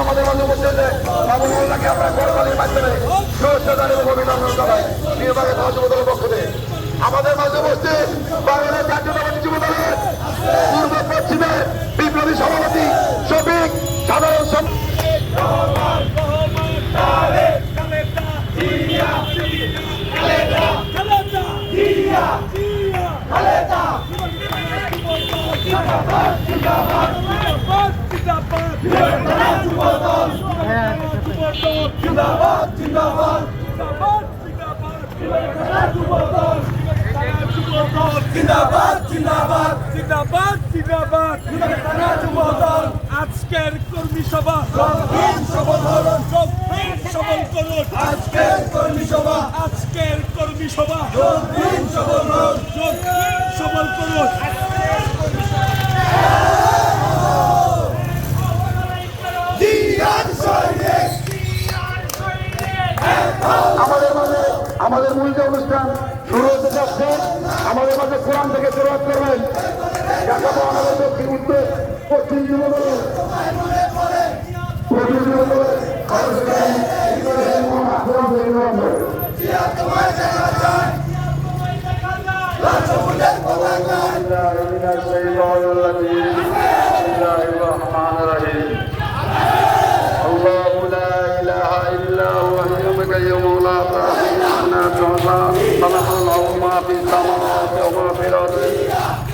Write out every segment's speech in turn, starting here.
আমাদের মাঝে বলছে যে বাবুল্লাহকে আমরা কোরবানির মাধ্যমে সুরক্ষাদানের অভিনন্দন জানাই নির্বাচন পক্ষ আমাদের মাঝে উপস্থিত জিন্দাবাদ জিন্দাবাদ জিন্দাবাদ জিন্দাবাদ আজকের কর্মী সভা। সবল করুন আজকের কর্মী সভা। আজকের কর্মী সভা। সবল করুন আমাদের মূল যে অনুষ্ঠান শুরু হতে যাচ্ছে, আমাদের মাঝে কোরআন থেকে শুরুয়াত করবেন। দেখাবো আমাদের দক্ষিণ উত্তর, পশ্চিম যুবদল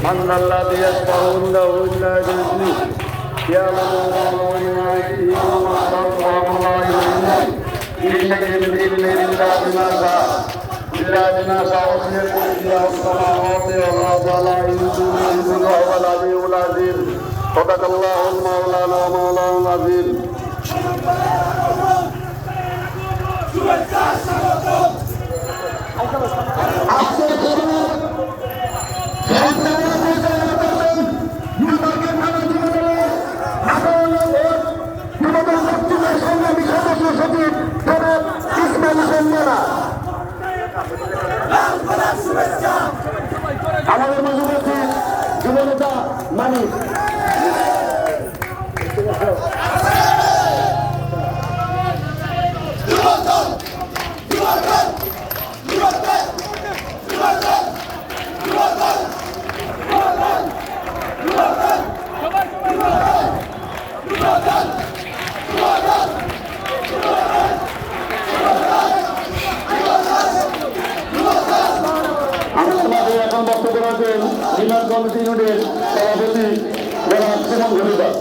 من الذي يشفع عنده الا باذنه يعلم ما بين ايديهم وما خلفهم وما يعلمون في شيء أزواجنا فأصل قلوبنا والسماوات والأرض على عيون وهو العلي العزيز صدق الله المولانا ومولانا العظيم Thank you. আমাদের মাঝে রয়েছে যুবনেতা মানিক যুবদল। বিভাগ কমিটি ইউনিটের সভাপতি জনাব সুমন ঘনিদাস